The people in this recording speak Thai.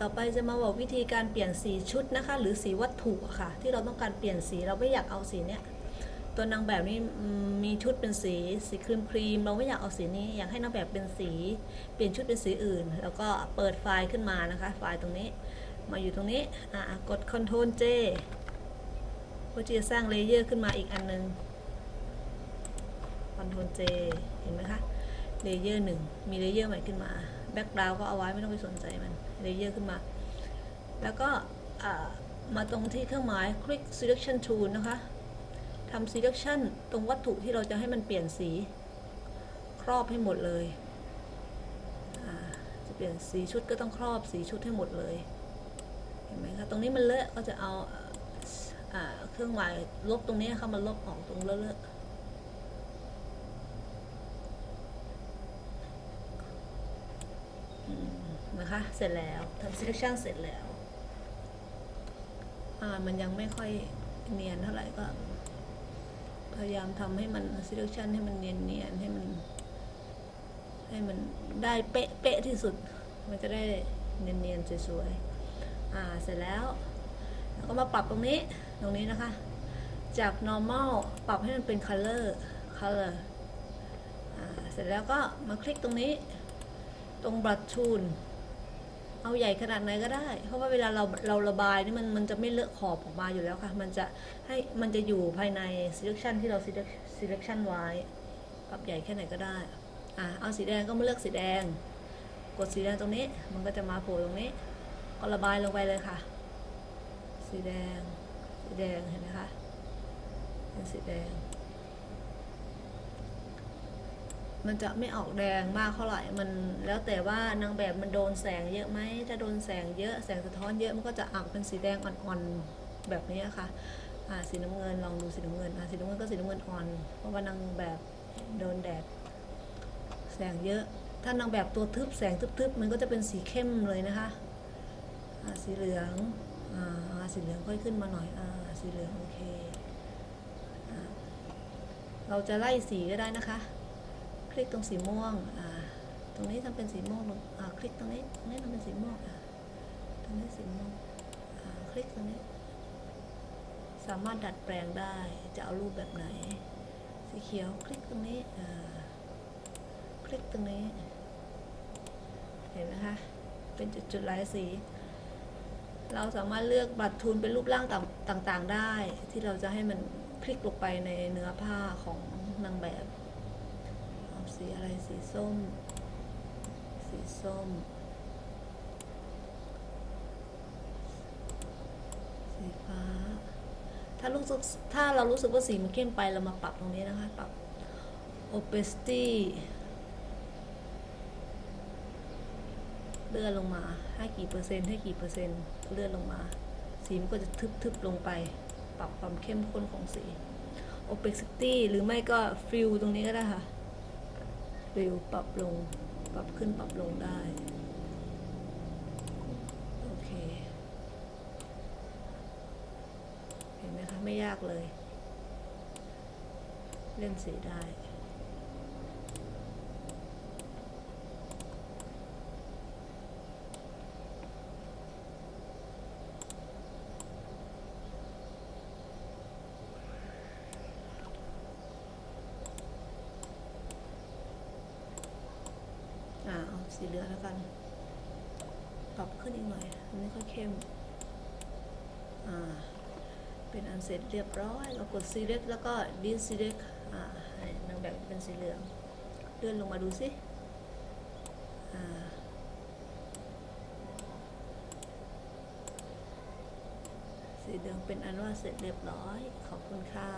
ต่อไปจะมาบอกวิธีการเปลี่ยนสีชุดนะคะ หรือสีวัตถุค่ะ ที่เราต้องการเปลี่ยนสีเราไม่อยากเอาสีเนี้ยตัวนางแบบนี้มีชุดเป็นสีสีครีมครีมเราไม่อยากเอาสีนี้อยากให้นางแบบเป็นสี เปลี่ยนชุดเป็นสีอื่น แล้วก็เปิดไฟล์ขึ้นมานะคะ ไฟล์ตรงนี้ มาอยู่ตรงนี้อ่ากด Ctrl J เพื่อที่จะสร้างเลเยอร์ขึ้นมาอีกอันนึง Ctrl J เห็นไหมคะ เลเยอร์หนึ่งมีเลเยอร์ใหม่ขึ้นมาแบ็กกราวก็เอาไว้ไม่ต้องไปสนใจมันเลเยอร์ขึ้นมา แล้วก็มาตรงที่เครื่องหมาย Click Selection Tool นะคะทำ selection ตรงวัตถุที่เราจะให้มันเปลี่ยนสี ครอบให้หมดเลย จะเปลี่ยนสีชุดก็ต้องครอบสีชุดให้หมดเลย เห็นไหมคะ ตรงนี้มันเลอะก็จะเอาอเครื่องหมายลบตรงนี้เข้ามาลบออกตรงเลอะๆ นะคะ เสร็จแล้วทำ selection เสร็จแล้วอ่ามันยังไม่ค่อยเนียนเท่าไหร่ก็ พยายามทำให้มัน selection ให้มันเนียนเนียนให้มัน ให้มันได้เป๊ะเป๊ะที่สุด มันจะได้เนียนเนียนสวยๆอ่าเสร็จแล้วแล้วก็มาปรับตรงนี้ตรงนี้นะคะ จาก normal ปรับให้มันเป็น color color อ่าเสร็จแล้วก็มาคลิกตรงนี้ ตรง brush tool เอาใหญ่ขนาดไหนก็ได้ เพราะว่าเวลาเราเราระบายนี่มันมันจะไม่เลอะขอบออกมาอยู่แล้วค่ะ มันจะให้มันจะอยู่ภายใน selection ที่เรา selection ไว้ปรับใหญ่แค่ไหนก็ได้ อะเอาสีแดงก็มาเลือกสีแดง กดสีแดงตรงนี้ มันก็จะมาโผล่ตรงนี้ ก็ระบายลงไปเลยค่ะ สีแดง สีแดงเห็นไหมคะเป็นสีแดง มันจะไม่ออกแดงมากเท่าไหร่ มันแล้วแต่ว่านางแบบมันโดนแสงเยอะไหม ถ้าโดนแสงเยอะ แสงสะท้อนเยอะ มันก็จะออกเป็นสีแดงอ่อนๆ แบบนี้ค่ะ อ่า สีน้ำเงิน ลองดูสีน้ำเงิน อ่า สีน้ำเงินก็สีน้ำเงินอ่อน เพราะว่านางแบบโดนแดด แสงเยอะ ถ้านางแบบตัวทึบแสงทึบๆ มันก็จะเป็นสีเข้มเลยนะคะ อ่า สีเหลือง อ่า สีเหลืองค่อยขึ้นมาหน่อย อ่า สีเหลืองโอเคอเราจะไล่สีก็ได้นะคะ ลิกตรงสีม่วงตรงนี้ทำเป็นสีม่วงลงคลิกตรงนี้ตรงนี้ทำเป็นสีม่วงตรงนี้สีม่วงคลิกตรงนี้ สามารถดัดแปลงได้จะเอารูปแบบไหน สีเขียวคลิกตรงนี้คลิกตรงนี้ เห็นไหมคะ เป็นจุดๆหลายสีเราสามารถเลือกบัตรทูลเป็นรูปร่างต่างๆได้ ที่เราจะให้มันคลิกลงไปในเนื้อผ้าของนางแบบ สีอะไรสีส้ม สีส้ม สีฟ้า ถ้ารู้สึกถ้าเรารู้สึกว่าสีมันเข้มไปเรามาปรับตรงนี้นะคะ ปรับ opacity เลื่อนลงมาให้กี่เปอร์เซ็นต์ให้กี่เปอร์เซ็นต์เลื่อนลงมา สีมันก็จะทึบๆลงไป ปรับความเข้มข้นของสี opacity หรือไม่ก็ fill ตรงนี้ก็ได้ค่ะ ฟิลปรับลง ปรับขึ้นปรับลงได้ โอเค เห็นไหมคะ ไม่ยากเลย เล่นสีได้ สีเหลืองแล้วกัน ปรับขึ้นอีกหน่อยอันนี้ค่อยเข้ม อ่า เป็นอันเสร็จเรียบร้อยเรากด select แล้วก็ deselect อ่าให้นางแบบเป็นสีเหลือง เลื่อนลงมาดูสิ อ่าสีเหลืองเป็นอันว่าเสร็จเรียบร้อย ขอบคุณค่ะ